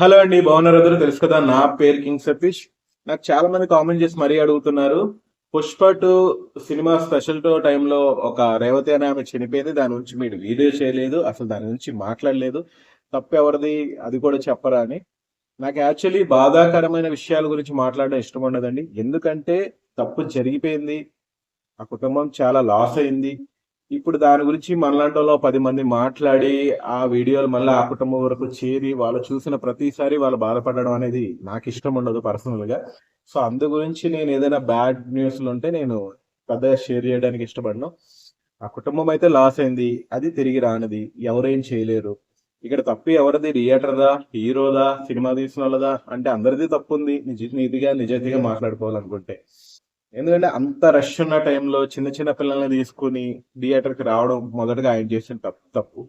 Hello అండి బాగున్నారు అందరూ? తెలుసు కదా నా పేరు కింగ్ సతీష్. నాకు చాలా మంది కామెంట్ చేసి మరీ అడుగుతున్నారు. Pushpa two cinema special two టైంలో ఒక రేవతి అనే ఆమె చనిపోయింది. దాని గురించి మీరు వీడియో చేయలేదు అసలు దాని గురించి మాట్లాడలేదు. తప్పు ఎవరిది అది కూడా చెప్పరా అని. నాకు యాక్చువల్లీ బాధాకరమైన విషయాల గురించి మాట్లాడడం ఇష్టం ఉండదండి. ఎందుకంటే తప్పు జరిగిపోయింది ఆ కుటుంబం చాలా లాస్ అయింది. ఇప్పుడు దాని గురించి మనలాంటిలో పది మంది మాట్లాడి ఆ వీడియోలు మళ్ళీ ఆ కుటుంబం వరకు చేరి వాళ్ళు చూసిన ప్రతిసారి వాళ్ళు బాధపడడం అనేది నాకు ఇష్టం ఉండదు పర్సనల్గా సో అందు గురించి నేను ఏదైనా బ్యాడ్ న్యూస్లు ఉంటే నేను పెద్దగా షేర్ చేయడానికి ఇష్టపడను. ఆ కుటుంబం అయితే లాస్ అయింది అది తిరిగి రానిది ఎవరేం చేయలేరు. ఇక్కడ తప్పు ఎవరిది? థియేటర్దా? హీరోదా? సినిమా తీసిన వాళ్ళదా? అంటే అందరిది తప్పు ఉంది నిజ నీతిగా నిజాయితీగా మాట్లాడుకోవాలనుకుంటే. ఎందుకంటే అంత రష్ ఉన్న టైంలో చిన్న చిన్న పిల్లల్ని తీసుకుని థియేటర్కి రావడం మొదటగా ఆయన చేసిన తప్పు తప్పు.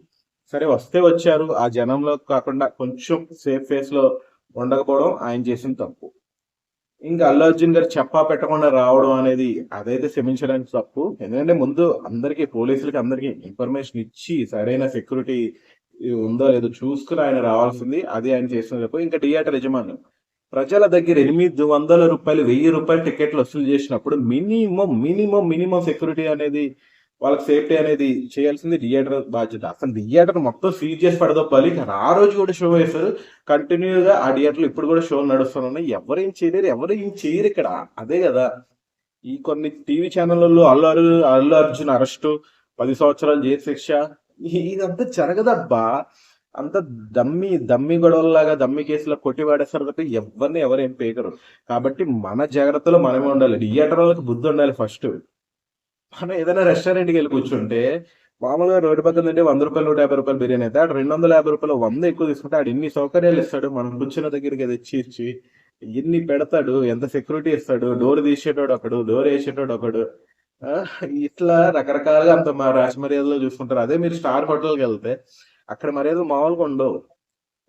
సరే వస్తే వచ్చారు. ఆ జనంలో కాకుండా కొంచెం సేఫ్ ఫేస్లో ఉండకపోవడం ఆయన చేసిన తప్పు. ఇంకా అల్లు అర్జున్ గారు చెప్పా పెట్టకుండా రావడం అనేది అదైతే క్షమించడానికి తప్పు. ఎందుకంటే ముందు అందరికీ పోలీసులకి అందరికీ ఇన్ఫర్మేషన్ ఇచ్చి సరైన సెక్యూరిటీ ఉందో లేదో చూసుకుని ఆయన రావాల్సింది. అది ఆయన చేసిన తప్పు. ఇంకా థియేటర్ యజమాని ప్రజల దగ్గర ఎనిమిది వందల రూపాయలు వెయ్యి రూపాయలు టికెట్లు వసూలు చేసినప్పుడు మినిమం మినిమం మినిమం సెక్యూరిటీ అనేది వాళ్ళకి సేఫ్టీ అనేది చేయాల్సింది థియేటర్ బాధ్యత. అసలు థియేటర్ మొత్తం సీజ్ చేసి పడదొప్పాలి కానీ ఆ రోజు కూడా షో వేశారు. కంటిన్యూగా ఆ థియేటర్లో ఇప్పుడు కూడా షో నడుస్తున్నాయి. ఎవరేం చేయలేరు ఎవరు ఏం చేయరు ఇక్కడ. అదే కదా. ఈ కొన్ని టీవీ ఛానళ్ళలో అల్లు అర్జున్ అల్లు అర్జున్ అరెస్టు పది సంవత్సరాలు జైలు శిక్ష. ఇదంతా జరగదబ్బా. అంత దమ్మి దమ్మి గొడవలాగా దమ్మి కేసులో కొట్టి వాడేస్తారు కాబట్టి ఎవరిని ఎవరు ఏం పేకరు. కాబట్టి మన జాగ్రత్తలో మనమే ఉండాలి. థియేటర్ వాళ్ళకి బుద్ధి ఉండాలి ఫస్ట్. మనం ఏదైనా రెస్టారెంట్కి వెళ్ళి కూర్చుంటే మామూలుగా రోడ్డు పక్కన తింటే వంద రూపాయలు నూట యాభై రూపాయలు బిర్యానీ అయితే ఆడు రెండు వందల యాభై రూపాయలు వంద ఎక్కువ తీసుకుంటే ఆడు ఇన్ని సౌకర్యాలు ఇస్తాడు. మనం కూర్చున్న దగ్గరికి తెచ్చి ఇచ్చి ఎన్ని పెడతాడు ఎంత సెక్యూరిటీ ఇస్తాడు డోర్ తీసేటోడు ఒకడు డోర్ వేసేటోడు ఒకడు. ఇట్లా రకరకాలుగా అంత మా రాజమర్యాదలో చూసుకుంటారు. అదే మీరు స్టార్ హోటల్కి వెళ్తే అక్కడ మరేదో మామూలుగా ఉండవు.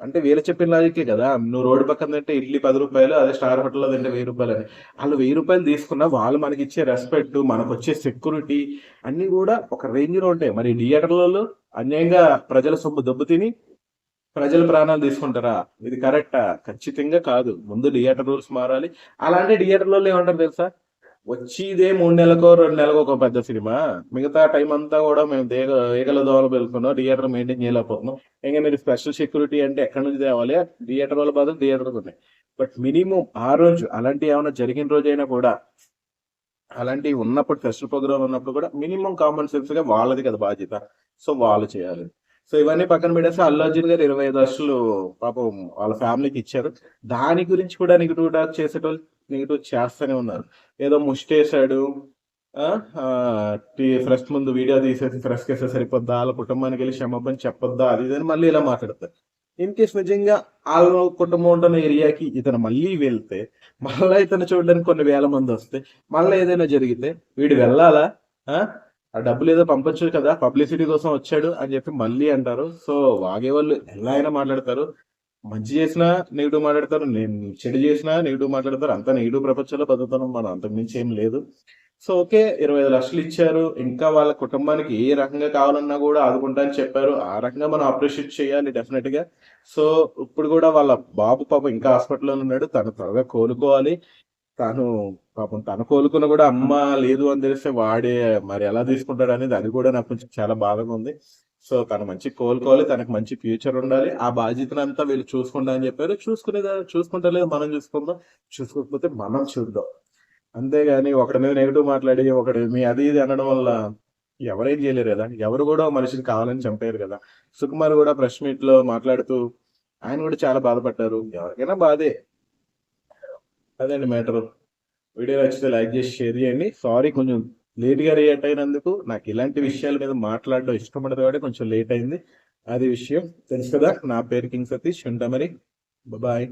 అంటే వీళ్ళు చెప్పిన లాజికే కదా నువ్వు రోడ్డు పక్కన తింటే ఇడ్లీ పది రూపాయలు అదే స్టార్ హోటల్లో తింటే వెయ్యి రూపాయలు అని. వాళ్ళు వెయ్యి రూపాయలు తీసుకున్నా వాళ్ళు మనకి ఇచ్చే రెస్పెక్ట్ మనకు వచ్చే సెక్యూరిటీ అన్ని కూడా ఒక రేంజ్లో ఉంటాయి. మరి థియేటర్లలో అన్యాయంగా ప్రజల సొమ్ము దెబ్బతిని ప్రజల ప్రాణాలు తీసుకుంటారా? ఇది కరెక్టా ఖచ్చితంగా కాదు. ముందు థియేటర్ రూల్స్ మారాలి. అలాంటి థియేటర్లలో ఏమంటారు తెలుసా? వచ్చి ఇదే మూడు నెలలకో రెండు నెలలకు ఒక పెద్ద సినిమా. మిగతా టైం అంతా కూడా మేము దేగ ఏగల దోవలు వెళ్తున్నాం థియేటర్ మెయింటైన్ చేయలేకపోతున్నాం. ఇంకా మీరు స్పెషల్ సెక్యూరిటీ అంటే ఎక్కడి నుంచి తేవాలి? థియేటర్ వాళ్ళ బాధలు థియేటర్ ఉన్నాయి. బట్ మినిమం ఆ రోజు అలాంటి ఏమైనా జరిగిన రోజు అయినా కూడా అలాంటివి ఉన్నప్పుడు ఫెస్టివల్ ప్రోగ్రామ్ ఉన్నప్పుడు కూడా మినిమం కామన్ సెన్స్గా వాళ్ళది కదా బాధ్యత. సో వాళ్ళు చేయాలి. సో ఇవన్నీ పక్కన పెట్టేసి అల్లు అర్జున్ గారు ఇరవై ఐదు లక్షలు పాపం వాళ్ళ ఫ్యామిలీకి ఇచ్చారు. దాని గురించి కూడా నెగిటివ్ టాక్ చేసేటోళ్ళు నెగిటివ్ చేస్తూనే ఉన్నారు. ఏదో ముష్టేశాడు ఫ్రెష్ ముందు వీడియో తీసేసి ఫ్రెష్ చేస్తే సరిపోద్దా? వాళ్ళ కుటుంబానికి వెళ్ళి క్షమాపణ చెప్పొద్దా? అది ఇదని అని మళ్ళీ ఇలా మాట్లాడతారు. ఇన్ కేస్ నిజంగా వాళ్ళ కుటుంబం ఉంటున్న ఏరియాకి ఇతను మళ్ళీ వెళ్తే మళ్ళీ ఇతను చూడడానికి కొన్ని వేల మంది వస్తే మళ్ళీ ఏదైనా జరిగితే వీడు వెళ్ళాలా? ఆ? ఆ డబ్బులు ఏదో పంపొచ్చు కదా పబ్లిసిటీ కోసం వచ్చాడు అని చెప్పి మళ్ళీ అంటారు. సో వాగే వాళ్ళు ఎలా అయినా మాట్లాడతారు. మంచి చేసినా నెగిటివ్ మాట్లాడతారు నేను చెడు చేసినా నెగిటివ్ మాట్లాడతారు అంత నెగిటివ్ ప్రపంచంలో బతుకుతున్నాం మనం అంతకుమించి ఏం లేదు. సో ఓకే ఇరవై ఐదు లక్షలు ఇచ్చారు. ఇంకా వాళ్ళ కుటుంబానికి ఏ రకంగా కావాలన్నా కూడా ఆదుకుంటా అని చెప్పారు. ఆ రకంగా మనం అప్రిషియేట్ చేయాలి డెఫినెట్గా. సో ఇప్పుడు కూడా వాళ్ళ బాబు పాపం ఇంకా హాస్పిటల్లో ఉన్నాడు. తను త్వరగా కోలుకోవాలి. తను పాపం తను కోలుకున్న కూడా అమ్మ లేదు అని తెలిస్తే వాడే మరి ఎలా తీసుకుంటాడు అనేది అది కూడా నాకు కొంచెం చాలా బాధగా ఉంది. సో తను మంచి కోలుకోవాలి తనకు మంచి ఫ్యూచర్ ఉండాలి. ఆ బాధ్యతనంతా వీళ్ళు చూసుకుంటా అని చెప్పారు. చూసుకునే చూసుకుంటలేదు. మనం చూసుకుందాం. చూసుకోకపోతే మనం చూద్దాం. అంతేగాని ఒకటి మీద నెగిటివ్ మాట్లాడి ఒకటి మీ అది ఇది అనడం వల్ల ఎవరేం చేయలేరు కదా. ఎవరు కూడా మనిషిని కావాలని చంపారు కదా. సుకుమార్ కూడా ప్రెస్ మీట్లో మాట్లాడుతూ ఆయన కూడా చాలా బాధపడ్డారు. ఎవరికైనా బాధే. అదండి మ్యాటర్ వీడియో నచ్చితే లైక్ చేసి షేర్ చేయండి. సారీ కొంచెం లేట్గా రియాక్ట్ అయినందుకు నాకు ఇలాంటి విషయాల మీద మాట్లాడడం ఇష్టపడదు కాబట్టి కొంచెం లేట్ అయింది. అది విషయం. తెలుసు కదా నా పేరు కింగ్ సతీష్. ఉంటా మరి. బాయ్